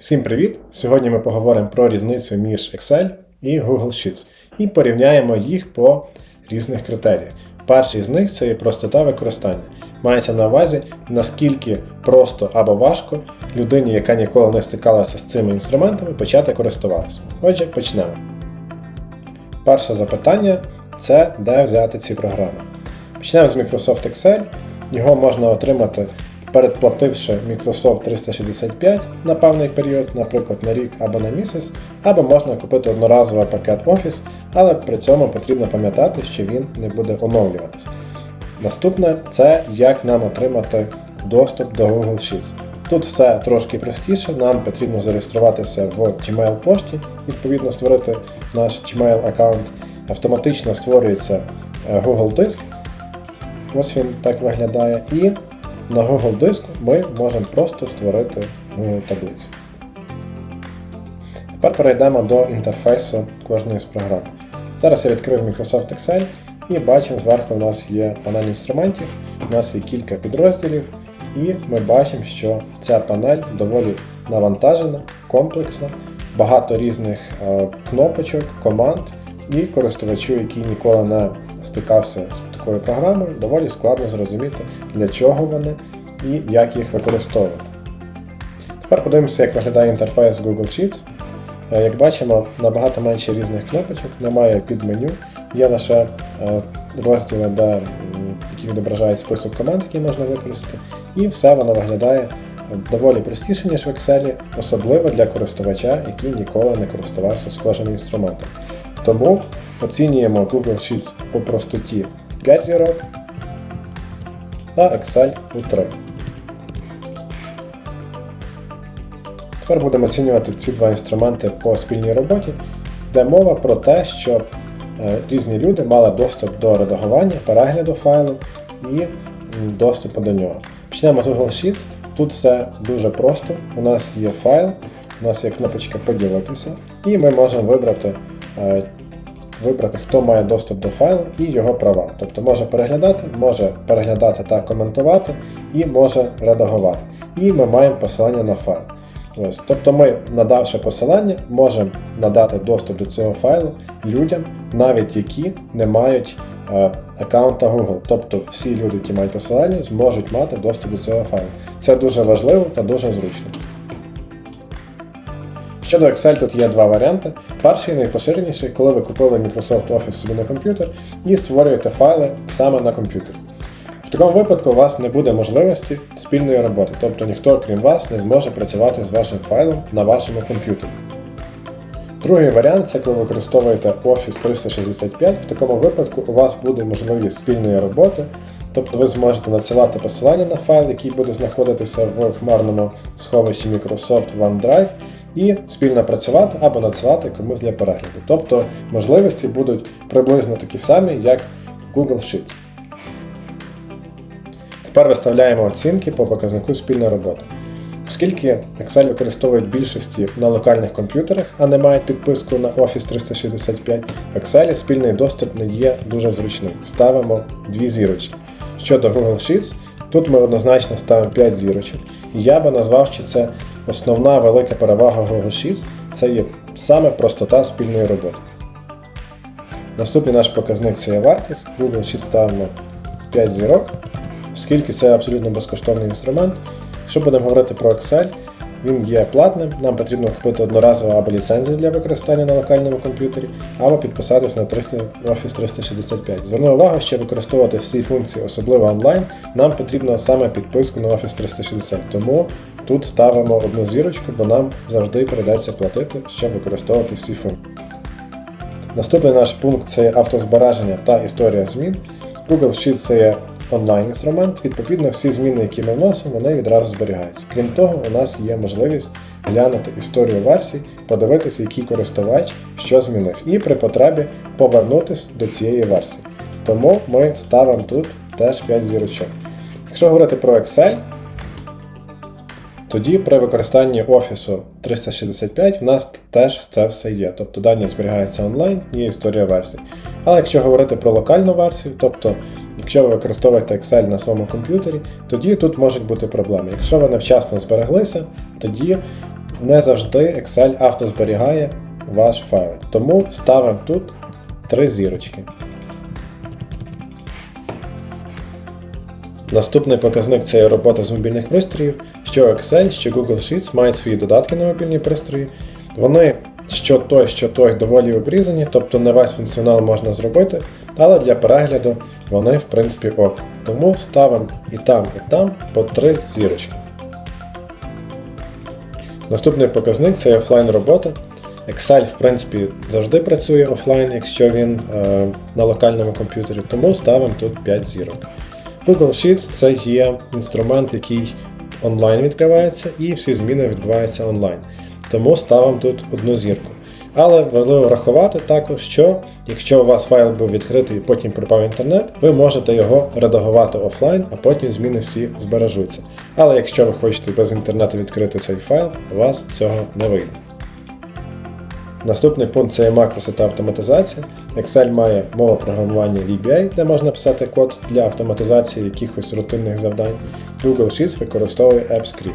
Всім привіт! Сьогодні ми поговоримо про різницю між Excel і Google Sheets і порівняємо їх по різних критеріях. Перший з них це є простота використання. Мається на увазі, наскільки просто або важко людині, яка ніколи не стикалася з цими інструментами, почати користуватися. Отже, почнемо. Перше запитання це де взяти ці програми. Почнемо з Microsoft Excel. Його можна отримати, передплативши Microsoft 365 на певний період, наприклад, на рік або на місяць, або можна купити одноразовий пакет Office, але при цьому потрібно пам'ятати, що він не буде оновлюватися. Наступне це як нам отримати доступ до Google Sheets. Тут все трошки простіше, нам потрібно зареєструватися в Gmail пошті, відповідно створити наш Gmail аккаунт. Автоматично створюється е, Google диск. Ось він так виглядає. І на Google диску ми можемо просто створити таблицю. Тепер перейдемо до інтерфейсу кожної з програм. Зараз я відкрив Microsoft Excel і бачимо, зверху у нас є панель інструментів, у нас є кілька підрозділів, і ми бачимо, що ця панель доволі навантажена, комплексна, багато різних е, кнопочок, команд, і користувачу, який ніколи не стикався з такою програмою, доволі складно зрозуміти, для чого вони і як їх використовувати. Тепер подивимося, як виглядає інтерфейс Google Sheets. Е, Як бачимо, набагато менше різних кнопочок, немає підменю, є лише е, розділи, де, які відображають список команд, які можна використати, і все воно виглядає доволі простіше, ніж в Excel, особливо для користувача, який ніколи не користувався схожим інструментом. Тому оцінюємо Google Sheets по простоті 5 зірок, а Excel у 3. Тепер будемо оцінювати ці два інструменти по спільній роботі, де мова про те, щоб е, різні люди мали доступ до редагування, перегляду файлу і доступу до нього. Почнемо з Google Sheets. Тут все дуже просто. У нас є файл, у нас є кнопочка поділитися, і ми можемо вибрати, е, вибрати, хто має доступ до файлу і його права. Тобто може переглядати, може переглядати та коментувати, і може редагувати. І ми маємо посилання на файл. Ось, тобто ми, надавши посилання, можемо надати доступ до цього файлу людям, навіть які не мають е, аккаунта Google. Тобто всі люди, які мають посилання, зможуть мати доступ до цього файлу. Це дуже важливо та дуже зручно. Щодо Excel, тут є два варіанти. Перший найпоширеніший, коли ви купили Microsoft Office собі на комп'ютер і створюєте файли саме на комп'ютері. В такому випадку у вас не буде можливості спільної роботи, тобто ніхто, крім вас, не зможе працювати з вашим файлом на вашому комп'ютері. Другий варіант це коли ви використовуєте Office 365. В такому випадку у вас буде можливість спільної роботи, тобто ви зможете надсилати посилання на файл, який буде знаходитися в хмарному сховищі Microsoft OneDrive, і спільно працювати або надсилати комусь для перегляду. Тобто можливості будуть приблизно такі самі, як в Google Sheets. Тепер виставляємо оцінки по показнику спільна робота. Оскільки Excel використовують більшості на локальних комп'ютерах, а не мають підписку на Office 365, в Excel спільний доступ не є дуже зручним. Ставимо дві зірочки. Щодо Google Sheets, тут ми однозначно ставимо 5 зірочок. І я би назвав, що це основна велика перевага Google Sheets це є саме простота спільної роботи. Наступний наш показник це є вартість. Google Sheets ставимо 5 зірок, оскільки це абсолютно безкоштовний інструмент. Якщо будемо говорити про Excel, він є платним, нам потрібно купити одноразову або ліцензію для використання на локальному комп'ютері, або підписатись на 300 Office 365. Зверну увагу, що використовувати всі функції, особливо онлайн, нам потрібно саме підписку на Office 360. Тому тут ставимо одну зірочку, бо нам завжди прийдеться платити, щоб використовувати всі функції. Наступний наш пункт це автозбереження та історія змін. Google Sheets це є онлайн-інструмент, відповідно, всі зміни, які ми вносимо, вони відразу зберігаються. Крім того, у нас є можливість глянути історію версій, подивитися, який користувач що змінив, і при потребі повернутися до цієї версії. Тому ми ставимо тут теж 5 зірочок. Якщо говорити про Excel, тоді при використанні Office 365 в нас теж це все є. Тобто дані зберігаються онлайн і історія версій. Але якщо говорити про локальну версію, тобто якщо ви використовуєте Excel на своєму комп'ютері, тоді тут можуть бути проблеми. Якщо ви невчасно збереглися, тоді не завжди Excel автозберігає ваш файлик. Тому ставимо тут три зірочки. Наступний показник це робота з мобільних пристроїв. Що Excel, що Google Sheets мають свої додатки на мобільні пристрої. Вони що той, що той доволі обрізані, тобто не весь функціонал можна зробити, але для перегляду вони в принципі ок. Тому ставимо і там, і там по три зірочки. Наступний показник це офлайн робота. Excel, в принципі, завжди працює офлайн, якщо він е, на локальному комп'ютері, тому ставимо тут 5 зірок. Google Sheets це є інструмент, який онлайн відкривається, і всі зміни відбуваються онлайн. Тому ставимо тут одну зірку. Але важливо врахувати також, що якщо у вас файл був відкритий і потім пропав інтернет, ви можете його редагувати офлайн, а потім зміни всі збережуться. Але якщо ви хочете без інтернету відкрити цей файл, у вас цього не вийде. Наступний пункт це є макроси та автоматизація. Excel має мову програмування VBA, де можна писати код для автоматизації якихось рутинних завдань. Google Sheets використовує AppScript.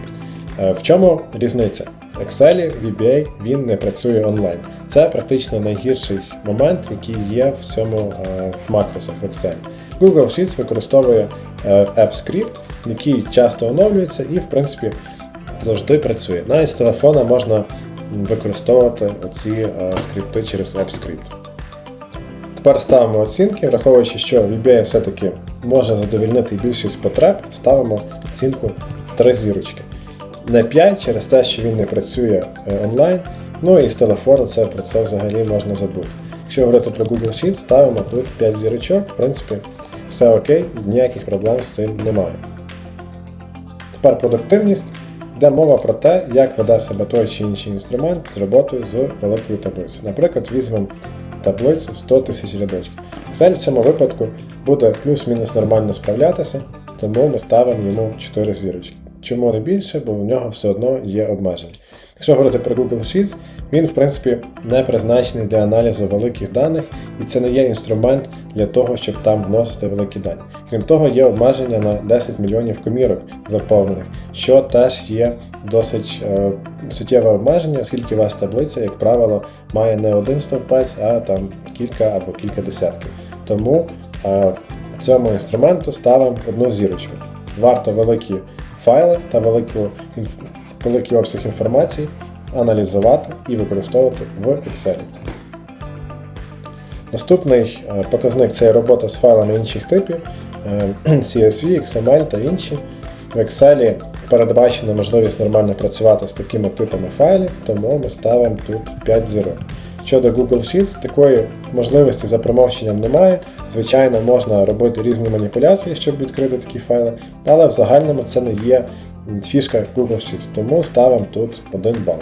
Е, В чому різниця? Excel VBA він не працює онлайн. Це практично найгірший момент, який є в цьому е, в макросах в Excel. Google Sheets використовує е, AppScript, який часто оновлюється і, в принципі, завжди працює. Навіть з телефона можна використовувати оці е, скрипти через AppScript. Тепер ставимо оцінки, враховуючи, що VBA все-таки може задовільнити більшість потреб, ставимо оцінку 3 зірочки. Не 5 через те, що він не працює е, онлайн. Ну і з телефону це про це взагалі можна забути. Якщо говорити про Google Sheets, ставимо тут 5 зірочок, в принципі, все окей, ніяких проблем з цим немає. Тепер продуктивність, де мова про те, як веде себе той чи інший інструмент з роботою з великою таблицею. Наприклад, візьмемо таблицю 100 тисяч рядочків. Excel в цьому випадку буде плюс-мінус нормально справлятися, тому ми ставимо йому 4 зірочки. Чому не більше, бо в нього все одно є обмеження. Якщо говорити про Google Sheets, він в принципі не призначений для аналізу великих даних, і це не є інструмент для того, щоб там вносити великі дані. Крім того, є обмеження на 10 мільйонів комірок заповнених, що теж є досить е, суттєве обмеження, оскільки вас таблиця, як правило, має не один стовпець, а там кілька або кілька десятків. Тому е, цьому інструменту ставимо одну зірочку. Варто великі файли та велику, інф... великий обсяг інформації аналізувати і використовувати в Excel. Наступний е, показник це робота з файлами інших типів е, CSV, XML та інші. В Excel передбачена можливість нормально працювати з такими типами файлів, тому ми ставимо тут 5 зірок. Щодо Google Sheets, такої можливості за промовченням немає. Звичайно, можна робити різні маніпуляції, щоб відкрити такі файли, але в загальному це не є фішка Google Sheets, тому ставимо тут 1 бал.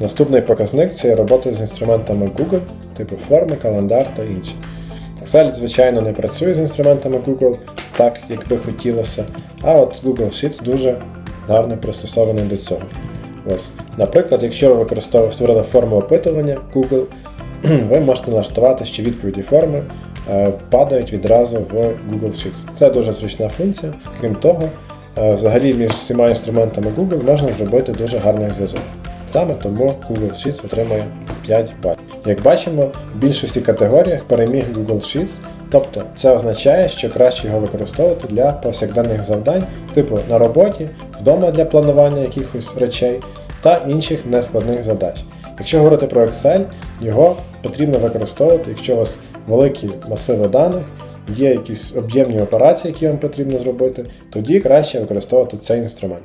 Наступний показник це робота з інструментами Google, типу форми, календар та інші. Excel, звичайно, не працює з інструментами Google так, як би хотілося, а от Google Sheets дуже гарно пристосований до цього. Ось. Наприклад, якщо ви створили форму опитування Google, ви можете налаштувати, що відповіді форми е, падають відразу в Google Sheets. Це дуже зручна функція. Крім того, е, взагалі між всіма інструментами Google можна зробити дуже гарний зв'язок. Саме тому Google Sheets отримує 5 балів. Як бачимо, в більшості категоріях переміг Google Sheets, тобто це означає, що краще його використовувати для повсякденних завдань, типу на роботі, вдома для планування якихось речей та інших нескладних задач. Якщо говорити про Excel, його потрібно використовувати, якщо у вас великі масиви даних, є якісь об'ємні операції, які вам потрібно зробити, тоді краще використовувати цей інструмент.